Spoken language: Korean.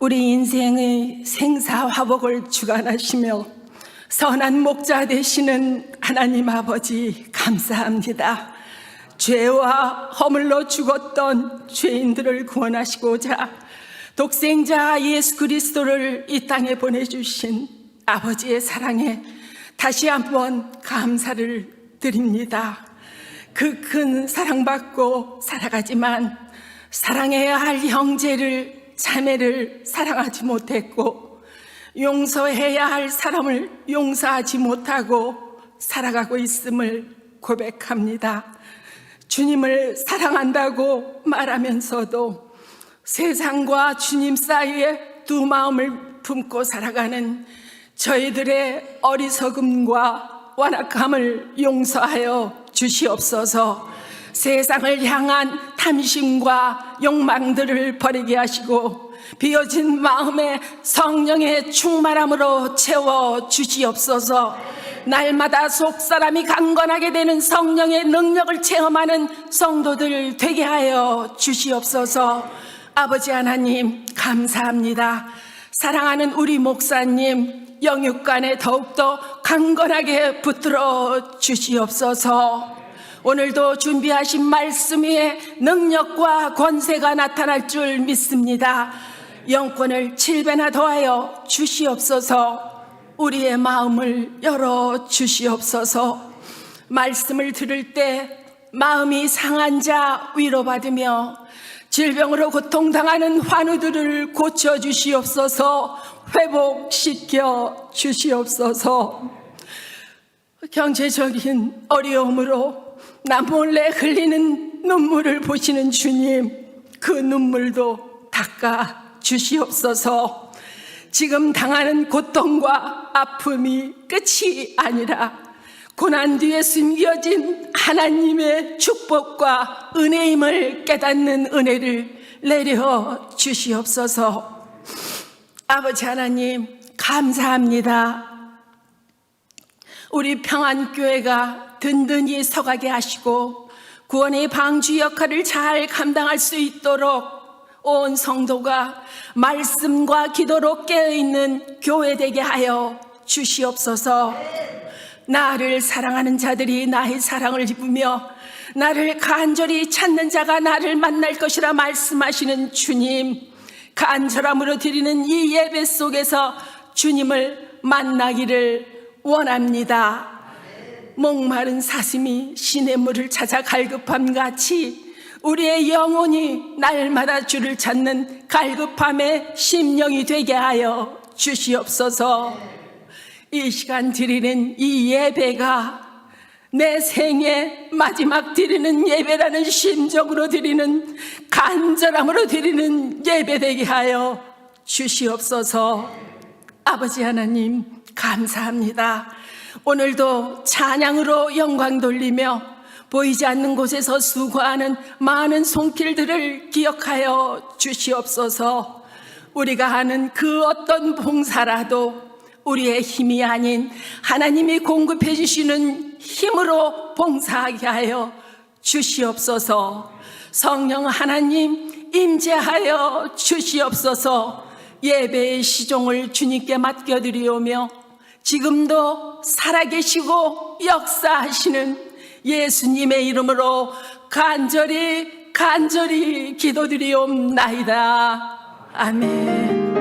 우리 인생의 생사화복을 주관하시며 선한 목자 되시는 하나님 아버지 감사합니다. 죄와 허물로 죽었던 죄인들을 구원하시고자 독생자 예수 그리스도를 이 땅에 보내주신 아버지의 사랑에 다시 한번 감사를 드립니다. 그 큰 사랑받고 살아가지만 사랑해야 할 형제를 자매를 사랑하지 못했고 용서해야 할 사람을 용서하지 못하고 살아가고 있음을 고백합니다. 주님을 사랑한다고 말하면서도 세상과 주님 사이에 두 마음을 품고 살아가는 저희들의 어리석음과 완악함을 용서하여 주시옵소서 세상을 향한 탐심과 욕망들을 버리게 하시고 비어진 마음에 성령의 충만함으로 채워 주시옵소서. 날마다 속 사람이 강건하게 되는 성령의 능력을 체험하는 성도들 되게 하여 주시옵소서. 아버지 하나님 감사합니다. 사랑하는 우리 목사님 영육간에 더욱더 강건하게 붙들어 주시옵소서 오늘도 준비하신 말씀 위에 능력과 권세가 나타날 줄 믿습니다. 영권을 칠배나 더하여 주시옵소서. 우리의 마음을 열어 주시옵소서. 말씀을 들을 때 마음이 상한 자 위로받으며 질병으로 고통당하는 환우들을 고쳐 주시옵소서. 회복시켜 주시옵소서. 경제적인 어려움으로 나 몰래 흘리는 눈물을 보시는 주님 그 눈물도 닦아 주시옵소서. 지금 당하는 고통과 아픔이 끝이 아니라 고난 뒤에 숨겨진 하나님의 축복과 은혜임을 깨닫는 은혜를 내려 주시옵소서. 아버지 하나님 감사합니다 우리 평안교회가 든든히 서가게 하시고 구원의 방주 역할을 잘 감당할 수 있도록 온 성도가 말씀과 기도로 깨어있는 교회 되게 하여 주시옵소서. 나를 사랑하는 자들이 나의 사랑을 입으며 나를 간절히 찾는 자가 나를 만날 것이라 말씀하시는 주님 간절함으로 드리는 이 예배 속에서 주님을 만나기를 원합니다. 목마른 사슴이 신의 물을 찾아 갈급함 같이 우리의 영혼이 날마다 주를 찾는 갈급함의 심령이 되게 하여 주시옵소서. 이 시간 드리는 이 예배가 내 생애 마지막 드리는 예배라는 심정으로 드리는 간절함으로 드리는 예배 되게 하여 주시옵소서. 아버지 하나님 감사합니다. 오늘도 찬양으로 영광 돌리며 보이지 않는 곳에서 수고하는 많은 손길들을 기억하여 주시옵소서. 우리가 하는 그 어떤 봉사라도 우리의 힘이 아닌 하나님이 공급해 주시는 힘으로 봉사하게 하여 주시옵소서. 성령 하나님 임재하여 주시옵소서. 예배의 시종을 주님께 맡겨드리오며 지금도 살아계시고 역사하시는 예수님의 이름으로 간절히 간절히 기도드리옵나이다. 아멘.